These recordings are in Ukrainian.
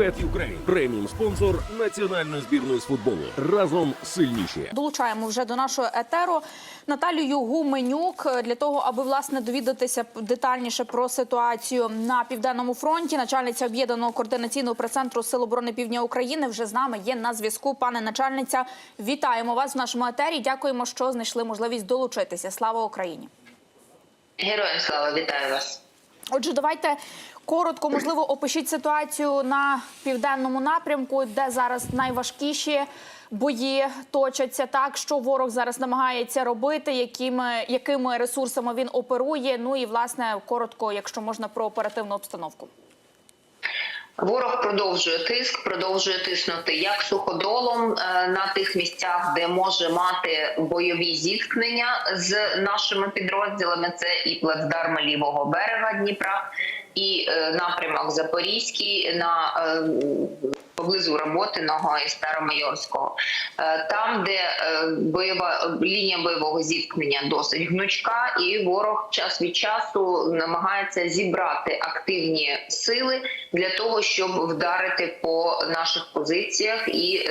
Bet Ukraine – преміум спонсор національної збірної з футболу. Разом сильніші. Долучаємо вже до нашого етеру Наталію Гуменюк для того, аби власне довідатися детальніше про ситуацію на південному фронті. Начальниця об'єднаного координаційного прес-центру Сил оборони Півдня України вже з нами є на зв'язку. Пане начальниця, вітаємо вас в нашому етері. Дякуємо, що знайшли можливість долучитися. Слава Україні! Героям слава, вітаю вас. Отже, давайте коротко, можливо, опишіть ситуацію на південному напрямку, де зараз найважкіші бої точаться. Так що ворог зараз намагається робити, якими якими ресурсами він оперує. Ну і власне коротко, якщо можна, про оперативну обстановку. Ворог продовжує тиск, продовжує тиснути як суходолом е, на тих місцях, де може мати бойові зіткнення з нашими підрозділами. Це і плацдарми лівого берега Дніпра, і е, напрямок Запорізький на е, поблизу Роботиного і Старомайорського. Е, Там, де бойова лінія бойового зіткнення досить гнучка, і ворог час від часу намагається зібрати активні сили для того, щоб вдарити по наших позиціях і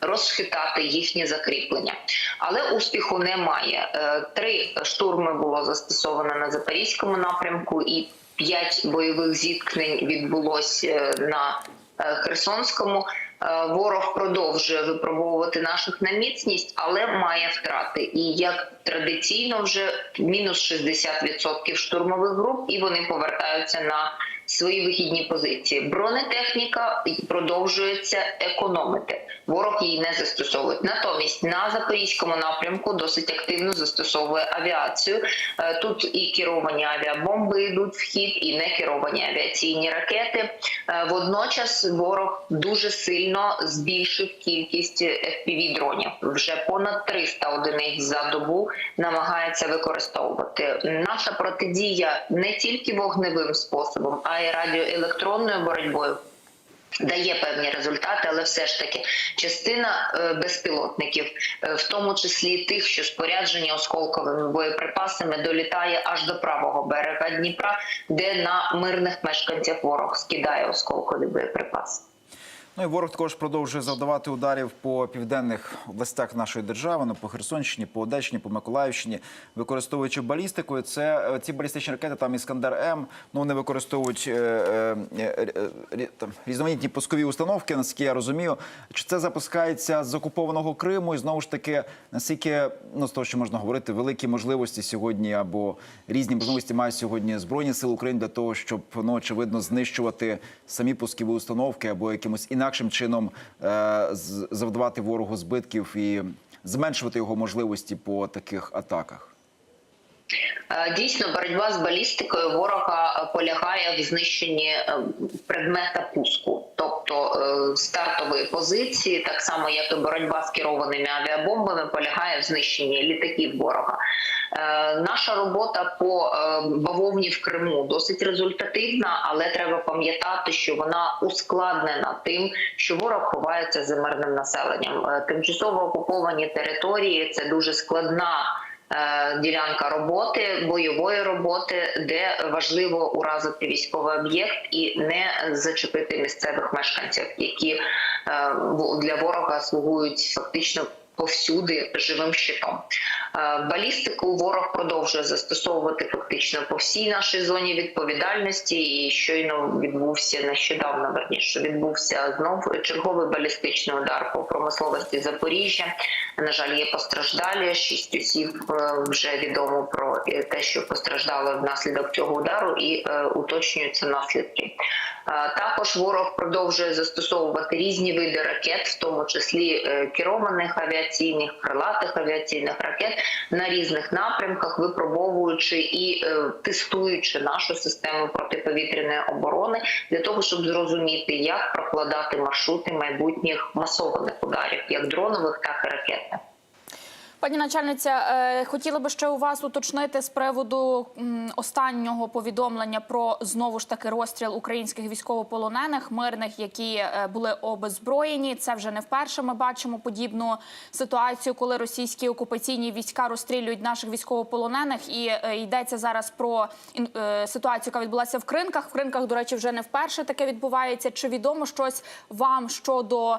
розхитати їхнє закріплення. Але успіху немає. Три штурми було застосовано на запорізькому напрямку, і п'ять бойових зіткнень відбулось е, на е, Херсонському. Е, Ворог продовжує випробовувати наших на міцність, але має втрати. І як традиційно, вже мінус 60% штурмових груп, і вони повертаються на свої вихідні позиції. Бронетехніка продовжується економити. Ворог її не застосовує. Натомість на запорізькому напрямку досить активно застосовує авіацію. Е, Тут і керовані авіабомби йдуть в хід, і не керовані авіаційні ракети. Е, Водночас ворог дуже сильно збільшив кількість fpv дронів. Вже понад 300 одиниць за добу намагається використовувати. Наша протидія не тільки вогневим способом, а й радіоелектронною боротьбою. Дає певні результати, але все ж таки частина е, безпілотників, е, в тому числі тих, що споряджені осколковими боєприпасами, долітає аж до правого берега Дніпра, де на мирних мешканців ворог скидає осколкові боєприпаси. Ну і ворог також продовжує завдавати ударів по південних областях нашої держави, ну, по Херсонщині, по Одещині, по Миколаївщині, використовуючи балістику. Це е, ці балістичні ракети, там Іскандер М. Ну вони використовують е, е, е, там, різноманітні пускові установки. Наскільки я розумію, чи це запускається з окупованого Криму, і знову ж таки, наскільки ну з того, що можна говорити, великі можливості сьогодні або різні можливості мають сьогодні збройні сили України для того, щоб ну очевидно знищувати самі пускові установки або якимось інакшим чином е, завдавати ворогу збитків і зменшувати його можливості по таких атаках. Е, Дійсно, боротьба з балістикою ворога е, полягає в знищенні е, предмета пуску, тобто стартової позиції, так само як і боротьба з керованими авіабомбами, полягає в знищенні літаків ворога. Наша робота по бавовні в Криму досить результативна, але треба пам'ятати, що вона ускладнена тим, що ворог ховається за мирним населенням. Тимчасово окуповані території це дуже складна ділянка роботи, бойової роботи, де важливо уразити військовий об'єкт і не зачепити місцевих мешканців, які е, для ворога слугують фактично. Повсюди живим щитом Е, балістику ворог продовжує застосовувати фактично по всій нашій зоні відповідальності. І щойно відбувся нещодавно верніше відбувся знов черговий балістичний удар по промисловості Запоріжжя. На жаль, є постраждалі. Шість осіб е, вже відомо про е, те, що постраждали внаслідок цього удару, і е, уточнюються наслідки. Е, Також ворог продовжує застосовувати різні види ракет, в тому числі е, керованих авіаційних, крилатих авіаційних ракет на різних напрямках, випробовуючи і е, тестуючи нашу систему протиповітряної оборони для того, щоб зрозуміти, як прокладати маршрути майбутніх масованих ударів, як дронових, так і ракетних. Пані начальниця, е, хотіла би ще у вас уточнити з приводу останнього повідомлення про знову ж таки розстріл українських військовополонених мирних, які е, були обезброєні. Це вже не вперше. Ми бачимо подібну ситуацію, коли російські окупаційні війська розстрілюють наших військовополонених. І е, йдеться зараз про ситуацію, яка відбулася в кринках. В кринках, до речі, вже не вперше таке відбувається. Чи відомо щось вам щодо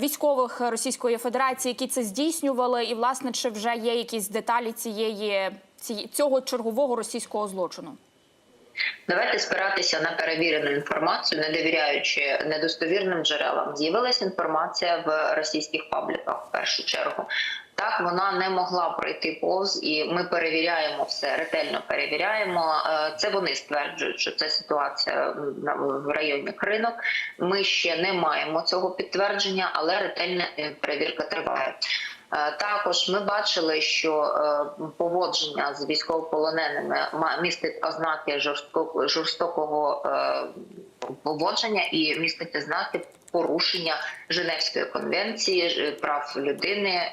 військових Російської Федерації, які це здійснювали, і власне чи вже є якісь деталі цієї цього чергового російського злочину? Давайте спиратися на перевірену інформацію, не довіряючи недостовірним джерелам. З'явилася інформація в російських пабліках в першу чергу. Так вона не могла пройти повз, і ми перевіряємо все, ретельно перевіряємо. Е, Це вони стверджують, що це ситуація в районі кринок. Ми ще не маємо цього підтвердження, але ретельна е, перевірка триває. Е, Також ми бачили, що е, поводження з військовополоненими містить ознаки жорстоко- жорстокого е, поводження і містить ознаки порушення Женевської конвенції прав людини.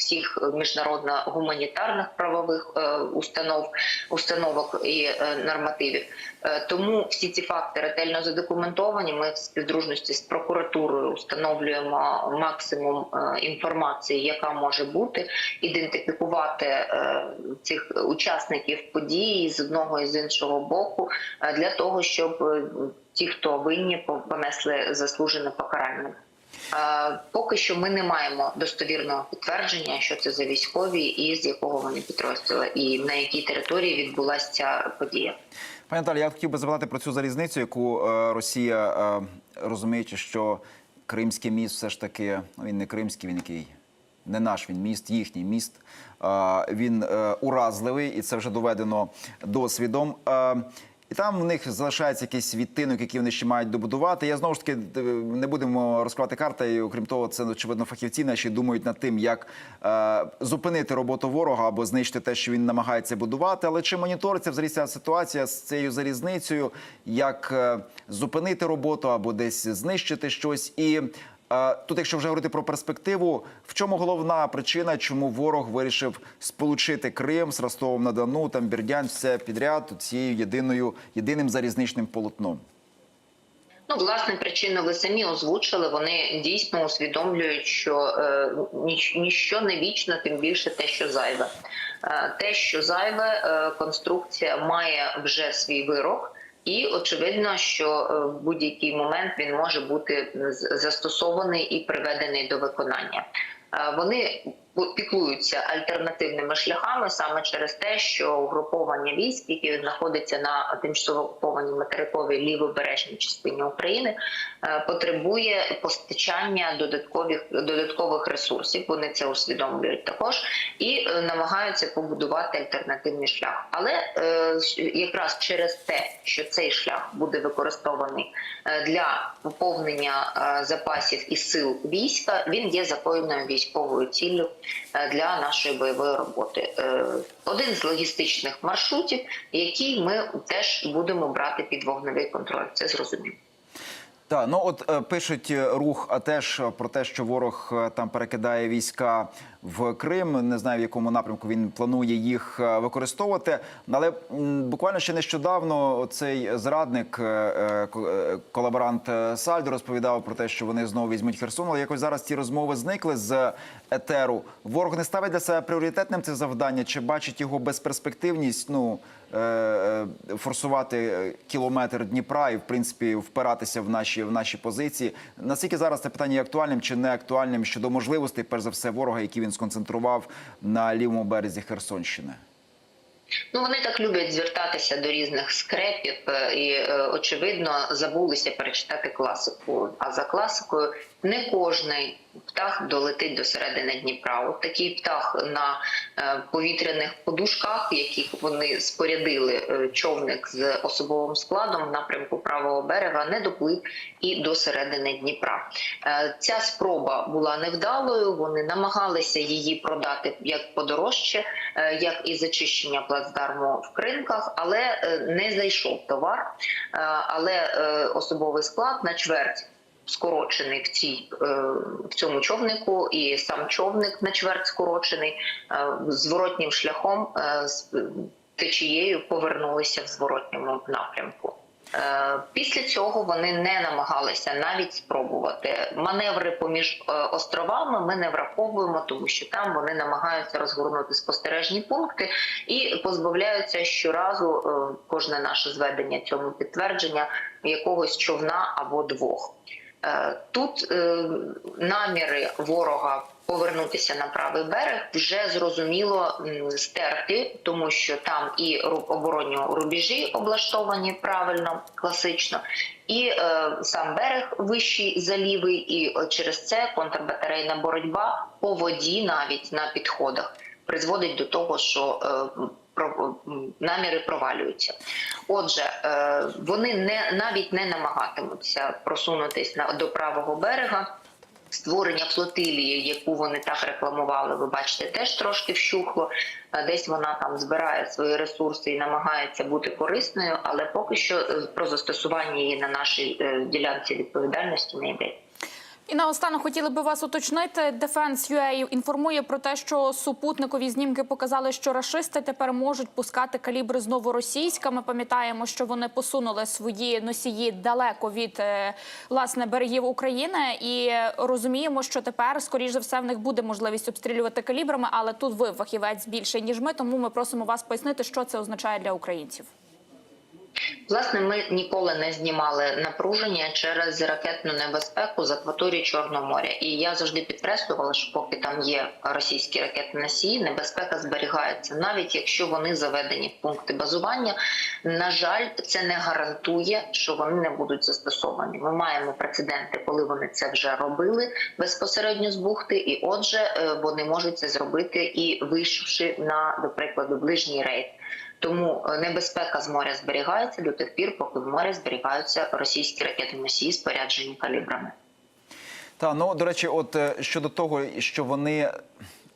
Всіх міжнародно-гуманітарних правових е, установ, установок і е, нормативів, Е, тому всі ці факти ретельно задокументовані. Ми в співдружності з прокуратурою встановлюємо максимум інформації, яка може бути, ідентифікувати цих учасників події з одного і з іншого боку, для того, щоб ті, хто винні, понесли заслужене покарання. Е, Поки що ми не маємо достовірного підтвердження, що це за військові і з якого вони підрозділу, і на якій території відбулася ця подія. Пані Наталі, я хотів би запитати про цю залізницю, яку е, Росія, е, розуміючи, що Кримський міст все ж таки, ну, він не кримський, він який не наш він міст, їхній міст. Він уразливий, і це вже доведено досвідом. І там в них залишається якийсь відтинок, який вони ще мають добудувати. Я знову ж таки е, не будемо розкривати карти. І окрім того, це очевидно фахівці наші думають над тим, як е, зупинити роботу ворога або знищити те, що він намагається будувати. Але чи моніториться взагалі ця ситуація з цією залізницею, як е, зупинити роботу або десь знищити щось і. Тут, якщо вже говорити про перспективу, в чому головна причина, чому ворог вирішив сполучити Крим з Ростовом на Дону, там Бердянськ, все підряд цією єдиною єдиним залізничним полотном? Ну, власне, причину ви самі озвучили. Вони дійсно усвідомлюють, що е, ніч, ніщо не вічно, тим більше те, що зайве. Е, те, що зайве, е, конструкція має вже свій вирок. І очевидно, що е, в будь-який момент він може бути застосований і приведений до виконання. Е, Вони піклуються альтернативними шляхами саме через те, що угруповання військ, які знаходяться на тимчасово окупованій материковій лівобережній частині України, е, потребує постачання додаткових додаткових ресурсів. Вони це усвідомлюють також і е, намагаються побудувати альтернативний шлях. Але е, якраз через те, що цей шлях буде використований для поповнення запасів і сил війська, він є законною військовою ціллю для нашої бойової роботи. Е, Один з логістичних маршрутів, який ми теж будемо брати під вогневий контроль. Це зрозуміло. Так, ну от е, пишуть е, рух, а теж про те, що ворог е, там перекидає війська в Крим. Не знаю в якому напрямку він планує їх е, використовувати. Але буквально ще нещодавно цей зрадник, е, е, ко- колаборант Сальдо розповідав про те, що вони знову візьмуть Херсон. Але якось зараз ці розмови зникли з етеру. Ворог не ставить для себе пріоритетним це завдання, чи бачить його безперспективність? Ну форсувати кілометр Дніпра і в принципі впиратися в наші в наші позиції. Наскільки зараз це питання є актуальним чи не актуальним щодо можливостей, перш за все, ворога, які він сконцентрував на лівому березі Херсонщини? Ну вони так люблять звертатися до різних скрепів е, і е, очевидно забулися перечитати класику. А за класикою не кожний птах долетить до середини Дніпра. От такий птах на е, повітряних подушках, яких вони спорядили човник з особовим складом в напрямку правого берега, не доплив і до середини Дніпра. Ця спроба була невдалою. Вони намагалися її продати як подорожче, як і зачищення плацдарму в кринках, але е, не зайшов товар. Е, Але е, особовий склад на чверть скорочений в цій в цьому човнику, і сам човник на чверть скорочений зворотнім шляхом з течією повернулися в зворотньому напрямку. Е, Після цього вони не намагалися навіть спробувати маневри поміж е, островами. Ми не враховуємо, тому що там вони намагаються розгорнути спостережні пункти і позбавляються щоразу е, кожне наше зведення цьому підтвердження якогось човна або двох. Е, Тут е, наміри ворога повернутися на правий берег вже зрозуміло стерти, тому що там і оборонні рубежі облаштовані правильно, класично, і е, сам берег вищий залівий, і через це контрбатарейна боротьба по воді, навіть на підходах, призводить до того, що наміри провалюються. Отже, е, вони не навіть не намагатимуться просунутись на до правого берега. Створення флотилії, яку вони так рекламували, ви бачите, теж трошки вщухло. Е, Десь вона там збирає свої ресурси і намагається бути корисною, але поки що е, про застосування її на нашій ділянці відповідальності не йде. І наостанок хотіли би вас уточнити. Defense.ua інформує про те, що супутникові знімки показали, що рашисти тепер можуть пускати калібри з новоросійська. Ми пам'ятаємо, що вони посунули свої носії далеко від е, власне берегів України, і розуміємо, що тепер, скоріш за все, в них буде можливість обстрілювати калібрами, але тут ви фахівець більше ніж ми. Тому ми просимо вас пояснити, що це означає для українців. Власне, ми ніколи не знімали напруження через ракетну небезпеку з акваторії Чорного моря. І я завжди підкреслювала, що поки там є російські ракетні носії, небезпека зберігається, навіть якщо вони заведені в пункти базування. На жаль, це не гарантує, що вони не будуть застосовані. Ми маємо прецеденти, коли вони це вже робили безпосередньо з бухти, і отже, е, вони можуть це зробити і вийшовши на, до прикладу, ближній рейд. Тому е, небезпека з моря зберігається до тих пір, поки в морі зберігаються російські ракети-носії, споряджені калібрами. Та ну до речі, от е, щодо того, що вони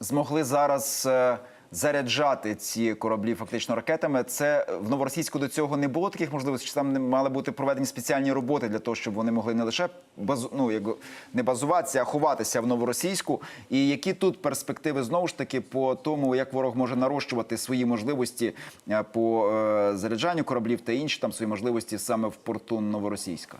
змогли зараз е, заряджати ці кораблі фактично ракетами, це в новоросійську до цього не було таких можливостей. Чи там не мали бути проведені спеціальні роботи для того, щоб вони могли не лише базу, ну, як не базуватися, а ховатися в новоросійську. І які тут перспективи знову ж таки по тому, як ворог може нарощувати свої можливості е, по е, заряджанню кораблів та інші там свої можливості саме в порту Новоросійська?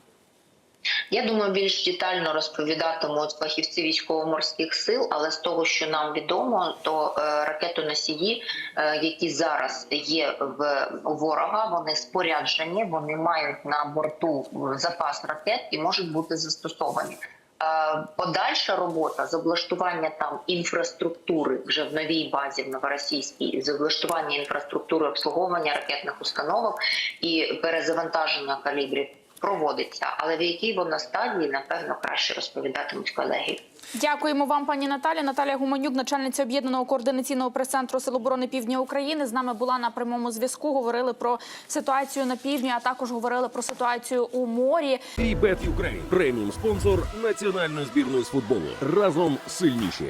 Я думаю, більш детально розповідатимуть фахівці військово-морських сил, але з того, що нам відомо, то е, ракетоносії, е, які зараз є в ворога, вони споряджені, вони мають на борту запас ракет і можуть бути застосовані. Е, Подальша робота з облаштування там інфраструктури вже в новій базі в новоросійській, з облаштування інфраструктури обслуговування ракетних установок і перезавантаження калібрів проводиться, але в якій вона стадії, напевно, краще розповідатимуть колеги. Дякуємо вам, пані Наталі. Наталія Гуманюк, начальниця об'єднаного координаційного прес-центру Сил оборони Півдня України, з нами була на прямому зв'язку. Говорили про ситуацію на півдні, а також говорили про ситуацію у морі. І Ukraine – преміум спонсор національної збірної з футболу. Разом сильніші.